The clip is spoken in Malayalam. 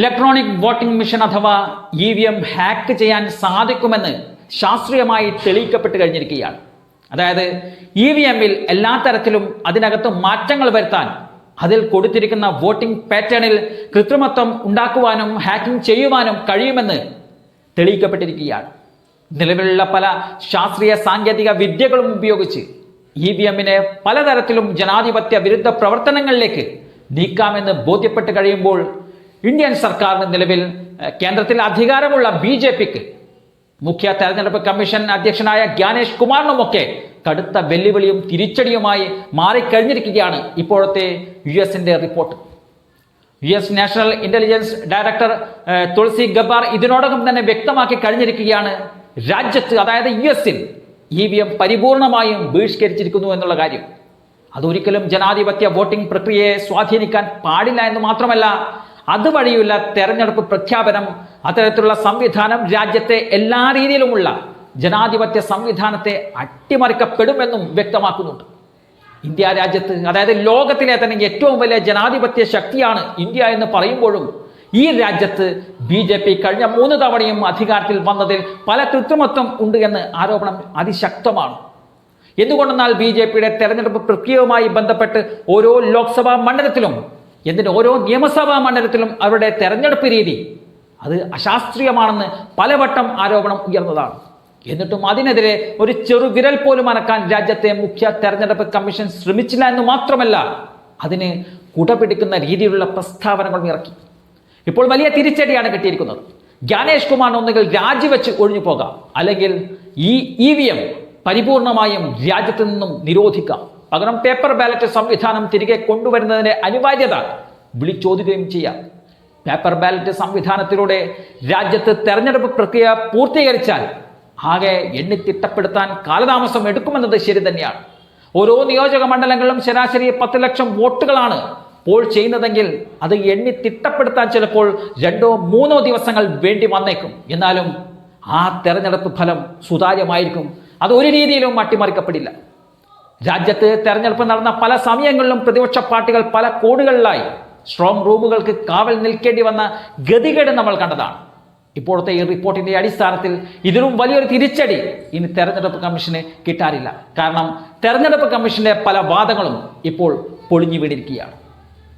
ഇലക്ട്രോണിക് വോട്ടിംഗ് മെഷീൻ അഥവാ ഇ വി എം ഹാക്ക് ചെയ്യാൻ സാധിക്കുമെന്ന് ശാസ്ത്രീയമായി തെളിയിക്കപ്പെട്ട് കഴിഞ്ഞിരിക്കുകയാണ്. അതായത് ഇ വി എമ്മിൽ എല്ലാ തരത്തിലും അതിനകത്ത് മാറ്റങ്ങൾ വരുത്താൻ അതിൽ കൊടുത്തിരിക്കുന്ന വോട്ടിംഗ് പാറ്റേണിൽ കൃത്രിമത്വം ഉണ്ടാക്കുവാനും ഹാക്കിംഗ് ചെയ്യുവാനും കഴിയുമെന്ന് തെളിയിക്കപ്പെട്ടിരിക്കുകയാണ്. നിലവിലുള്ള പല ശാസ്ത്രീയ സാങ്കേതിക വിദ്യകളും ഉപയോഗിച്ച് ഇ വി എമ്മിനെ പലതരത്തിലും ജനാധിപത്യ വിരുദ്ധ പ്രവർത്തനങ്ങളിലേക്ക് നീക്കാമെന്ന് ബോധ്യപ്പെട്ട് കഴിയുമ്പോൾ ഇന്ത്യൻ സർക്കാരിന് നിലവിൽ കേന്ദ്രത്തിൽ അധികാരമുള്ള ബി ജെ പിക്ക് മുഖ്യ തെരഞ്ഞെടുപ്പ് കമ്മീഷൻ അധ്യക്ഷനായ ജ്ഞാനേഷ് കുമാറിനുമൊക്കെ കടുത്ത വെല്ലുവിളിയും തിരിച്ചടിയുമായി മാറിക്കഴിഞ്ഞിരിക്കുകയാണ് ഇപ്പോഴത്തെ യു എസിന്റെ report. U S national intelligence director Tulsi Gabbard ഇതിനോടകം തന്നെ വ്യക്തമാക്കി കഴിഞ്ഞിരിക്കുകയാണ് രാജ്യത്ത് അതായത് യു എസിൽ ഇ വി എം പരിപൂർണമായും ബഹിഷ്കരിച്ചിരിക്കുന്നു എന്നുള്ള കാര്യം. അതൊരിക്കലും ജനാധിപത്യ വോട്ടിംഗ് പ്രക്രിയയെ സ്വാധീനിക്കാൻ പാടില്ല എന്ന് മാത്രമല്ല അതുവഴിയുള്ള തെരഞ്ഞെടുപ്പ് പ്രഖ്യാപനം അത്തരത്തിലുള്ള സംവിധാനം രാജ്യത്തെ എല്ലാ രീതിയിലുമുള്ള ജനാധിപത്യ സംവിധാനത്തെ അട്ടിമറിക്കപ്പെടുമെന്നും വ്യക്തമാക്കുന്നുണ്ട്. ഇന്ത്യ രാജ്യത്ത് അതായത് ലോകത്തിലെ തന്നെ ഏറ്റവും വലിയ ജനാധിപത്യ ശക്തിയാണ് ഇന്ത്യ എന്ന് പറയുമ്പോഴും ഈ രാജ്യത്ത് ബി ജെ പി കഴിഞ്ഞ മൂന്ന് തവണയും അധികാരത്തിൽ വന്നതിൽ പല കൃത്രിമത്വം ഉണ്ട് എന്ന് ആരോപണം അതിശക്തമാണ്. എന്തുകൊണ്ടെന്നാൽ ബി ജെ പിയുടെ തെരഞ്ഞെടുപ്പ് പ്രക്രിയയുമായി ബന്ധപ്പെട്ട് ഓരോ ലോക്സഭാ മണ്ഡലത്തിലും എന്തിന് ഓരോ നിയമസഭാ മണ്ഡലത്തിലും അവരുടെ തെരഞ്ഞെടുപ്പ് രീതി അത് അശാസ്ത്രീയമാണെന്ന് പലവട്ടം ആരോപണം ഉയർന്നതാണ്. എന്നിട്ടും അതിനെതിരെ ഒരു ചെറുവിരൽ പോലും അനക്കാൻ രാജ്യത്തെ മുഖ്യ തെരഞ്ഞെടുപ്പ് കമ്മീഷൻ ശ്രമിച്ചില്ല എന്ന് മാത്രമല്ല അതിന് കുടപിടിക്കുന്ന രീതിയിലുള്ള പ്രസ്താവനകൾ ഇറക്കി. ഇപ്പോൾ വലിയ തിരിച്ചടിയാണ് കിട്ടിയിരിക്കുന്നത്. ജ്ഞാനേഷ് കുമാർ ഒന്നുകിൽ രാജിവെച്ച് ഒഴിഞ്ഞു പോകാം അല്ലെങ്കിൽ ഈ ഇ വി എം പരിപൂർണമായും രാജ്യത്ത് നിന്നും നിരോധിക്കാം. പകരം പേപ്പർ ബാലറ്റ് സംവിധാനം തിരികെ കൊണ്ടുവരുന്നതിന്റെ അനിവാര്യത വിളിച്ചോതുകയും ചെയ്യാം. പേപ്പർ ബാലറ്റ് സംവിധാനത്തിലൂടെ രാജ്യത്ത് തെരഞ്ഞെടുപ്പ് പ്രക്രിയ പൂർത്തീകരിച്ചാൽ ആകെ എണ്ണി തിട്ടപ്പെടുത്താൻ കാലതാമസം എടുക്കുമെന്നത് ശരി തന്നെയാണ്. ഓരോ നിയോജക മണ്ഡലങ്ങളിലും ശരാശരി പത്ത് ലക്ഷം വോട്ടുകളാണ് പോൾ ചെയ്യുന്നതെങ്കിൽ അത് എണ്ണി തിട്ടപ്പെടുത്താൻ ചിലപ്പോൾ രണ്ടോ മൂന്നോ ദിവസങ്ങൾ വേണ്ടി വന്നേക്കും. എന്നാലും ആ തെരഞ്ഞെടുപ്പ് ഫലം സുതാര്യമായിരിക്കും. അത് ഒരു രീതിയിലും അട്ടിമറിക്കപ്പെടില്ല. രാജ്യത്ത് തെരഞ്ഞെടുപ്പ് നടന്ന പല സമയങ്ങളിലും പ്രതിപക്ഷ പാർട്ടികൾ പല കോണുകളിലായി സ്ട്രോങ് റൂമുകൾക്ക് കാവൽ നിൽക്കേണ്ടി വന്ന ഗതികേട് നമ്മൾ കണ്ടതാണ്. ഇപ്പോഴത്തെ ഈ റിപ്പോർട്ടിന്റെ അടിസ്ഥാനത്തിൽ ഇതിലും വലിയൊരു തിരിച്ചടി ഇനി തെരഞ്ഞെടുപ്പ് കമ്മീഷന് കിട്ടാറില്ല. കാരണം തെരഞ്ഞെടുപ്പ് കമ്മീഷന്റെ പല വാദങ്ങളും ഇപ്പോൾ പൊളിഞ്ഞു വീണിരിക്കുകയാണ്.